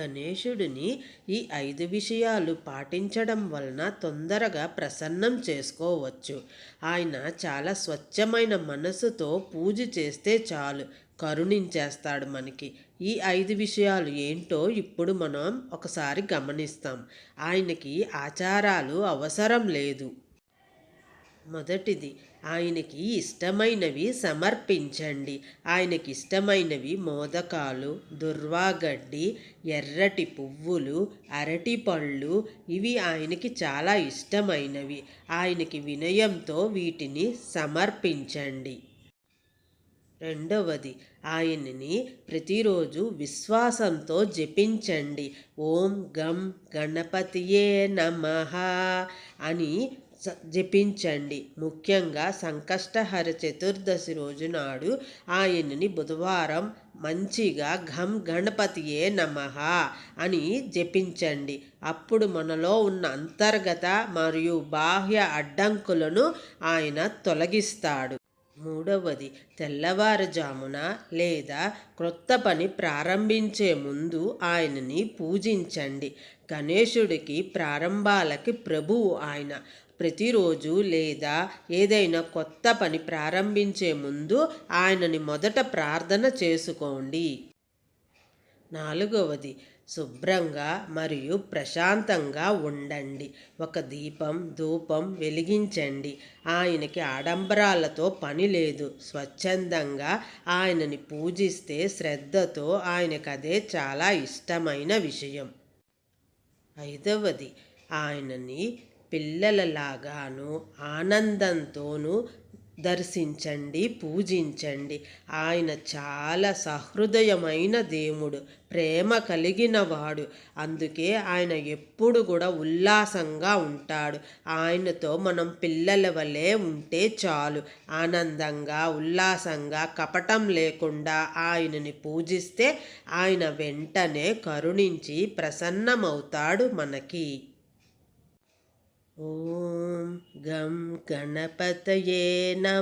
గణేశుడిని ఈ ఐదు విషయాలు పాటించడం వలన తొందరగా ప్రసన్నం చేసుకోవచ్చు. ఆయన చాలా స్వచ్ఛమైన మనసుతో పూజ చేస్తే చాలు. కరుణించేస్తాడు మనకి. ఈ ఐదు విషయాలు ఏంటో ఇప్పుడు మనం ఒకసారి గమనిస్తాం. ఆయనకి ఆచారాలు అవసరం లేదు. మొదటిది ఆయనకి ఇష్టమైనవి సమర్పించండి. ఆయనకి ఇష్టమైనవి మోదకాలు దుర్వాగడ్డి ఎర్రటి పువ్వులు అరటి పళ్ళు ఇవి ఆయనకి చాలా ఇష్టమైనవి. ఆయనకి వినయంతో వీటిని సమర్పించండి. రెండవది ఆయనని ప్రతిరోజు విశ్వాసంతో జపించండి. ఓం గం గణపతియే నమ అని జపించండి. ముఖ్యంగా సంకష్టహర చతుర్దశి రోజు నాడు ఆయనని బుధవారం మంచిగా ఘం గణపతియే నమ అని జపించండి. అప్పుడు మనలో ఉన్న అంతర్గత మరియు బాహ్య అడ్డంకులను ఆయన తొలగిస్తాడు. మూడవది తెల్లవారుజామున లేదా క్రొత్త పని ప్రారంభించే ముందు ఆయనని పూజించండి. గణేశుడికి ప్రారంభాలకి ప్రభువు ఆయన. ప్రతిరోజు లేదా ఏదైనా కొత్త పని ప్రారంభించే ముందు ఆయనని మొదట ప్రార్థన చేసుకోండి. నాలుగవది శుభ్రంగా మరియు ప్రశాంతంగా ఉండండి. ఒక దీపం ధూపం వెలిగించండి. ఆయనకి ఆడంబరాలతో పని లేదు. స్వచ్ఛందంగా ఆయనని పూజిస్తే శ్రద్ధతో ఆయనకు అదే చాలా ఇష్టమైన విషయం. ఐదవది ఆయనని పిల్లలలాగాను ఆనందంతోనూ దర్శించండి పూజించండి. ఆయన చాలా సహృదయమైన దేవుడు ప్రేమ కలిగిన వాడు అందుకే ఆయన ఎప్పుడు కూడా ఉల్లాసంగా ఉంటాడు. ఆయనతో మనం పిల్లల వలె ఉంటే చాలు. ఆనందంగా ఉల్లాసంగా కపటం లేకుండా ఆయనని పూజిస్తే ఆయన వెంటనే కరుణించి ప్రసన్నమవుతాడు మనకి. गं गणपतये नम्।